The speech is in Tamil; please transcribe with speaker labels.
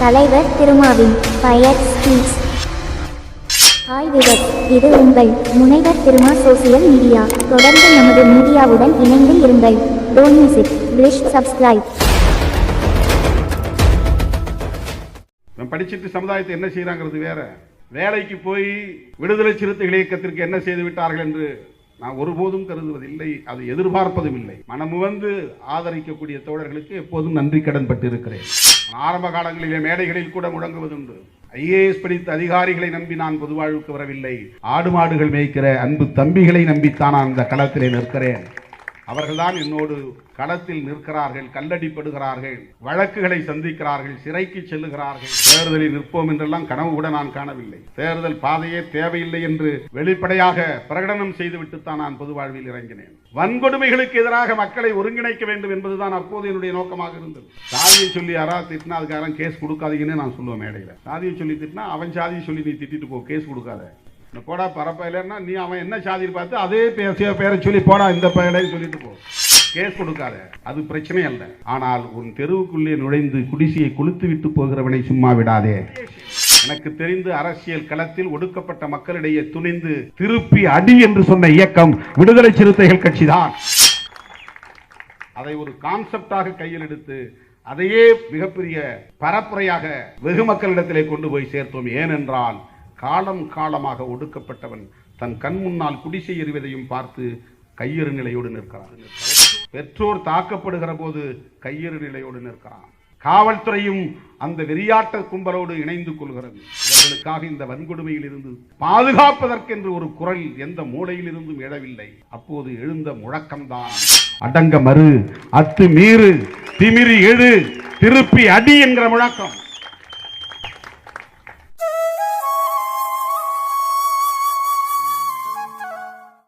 Speaker 1: தலைவர் திருமாவின் பயர் ஸ்பீச் ஹாய் விவர் இது உங்கள் முனைவர் திருமா சோசியல் மீடியா தொடர்ந்து நமது மீடியாவுடன் இணைந்து இருங்கள். டோன் மியூசிக் பிளிஷ் சப்ஸ்கிரைப்
Speaker 2: நம்ம படிச்சுட்டு சமுதாயத்தை என்ன செய்யறாங்கிறது வேற. வேலைக்கு போய் விடுதலை சிறுத்தைகள் இயக்கத்திற்கு என்ன செய்து விட்டார்கள் என்று நான் ஒருபோதும் கருதுவதில்லை. அது எதிர்பார்ப்பதும் இல்லை. மனமுவந்து ஆதரிக்கக்கூடிய தோழர்களுக்கு எப்போதும் நன்றி கடன் பட்டு இருக்கிறேன் ஆரம்ப காலங்களிலே மேடைகளில் கூட முழங்குவதுண்டு. ஐஏஎஸ் படித்த அதிகாரிகளை நம்பி நான் பொது வாழ்வுக்கு வரவில்லை. ஆடு மாடுகள் மேய்க்கிற அன்பு தம்பிகளை நம்பித்தான் நான் இந்த களத்திலே நிற்கிறேன். அவர்கள்தான் என்னோடு களத்தில் நிற்கிறார்கள் கல்லடிப்படுகிறார்கள் வழக்குகளை சந்திக்கிறார்கள் சிறைக்கு செல்லுகிறார்கள். தேர்தலில் நிற்போம் என்றெல்லாம் கனவு கூட நான் காணவில்லை. தேர்தல் பாதையே தேவையில்லை என்று வெளிப்படையாக பிரகடனம் செய்துவிட்டுத்தான் நான் பொது வாழ்வில் இறங்கினேன். வன்கொடுமைகளுக்கு எதிராக மக்களை ஒருங்கிணைக்க வேண்டும் என்பதுதான் அப்போது என்னுடைய நோக்கமாக இருந்தது. சாதியை சொல்லி யாராவது திட்டினா அதுக்காரன் கேஸ் கொடுக்காதீங்கன்னு நான் சொல்லுவேன் மேடையில். சாதியை சொல்லி திட்டினா அவன் சாதியை சொல்லி நீ திட்டிட்டு போ கேஸ் கொடுக்காத. இந்த போடா பரப்பையிலன்னா நீ அவன் என்ன சாதியில் பார்த்து அதே பேசிய பேரை சொல்லி போடா இந்த பயலைன்னு சொல்லிட்டு போ. கேஸ் கொடுக்காத அது பிரச்சனை அல்ல ஆனால் உன் தெருவுக்குள்ளே நுழைந்து குடிசையை கொளுத்து விட்டு போகிறவனை சும்மா விடாதே. எனக்கு தெரிந்து அரசியல் களத்தில் ஒடுக்கப்பட்ட மக்களிடையே துணிந்து திருப்பி அடி என்று சொன்ன இயக்கம் விடுதலை சிறுத்தைகள் கட்சிதான். அதை ஒரு கான்செப்டாக கையில் எடுத்து அதையே மிகப்பெரிய பரப்புரையாக வெகு மக்களிடத்திலே கொண்டு போய் சேர்த்தோம். ஏனென்றால் காலம் காலமாக ஒடுக்கப்பட்டவன் தன் கண் முன்னால் குடிசை எறிவதையும் பார்த்து கையறு நிலையோடு நிற்கிறான். பெற்றோர் தாக்கப்படுகிற போது கையறு நிலையோடு நிற்கிறான். காவல்துறையும் அந்த வெறியாட்ட கும்பலோடு இணைந்து கொள்கிறது. இவர்களுக்காக இந்த வன்கொடுமையில் இருந்து பாதுகாப்பதற்கென்று ஒரு குரல் எந்த மூளையில் இருந்தும் எழவில்லை. அப்போது எழுந்த முழக்கம்தான் அடங்க மறு அத்து மீறு திமிரி எழு திருப்பி அடி என்கிற முழக்கம்.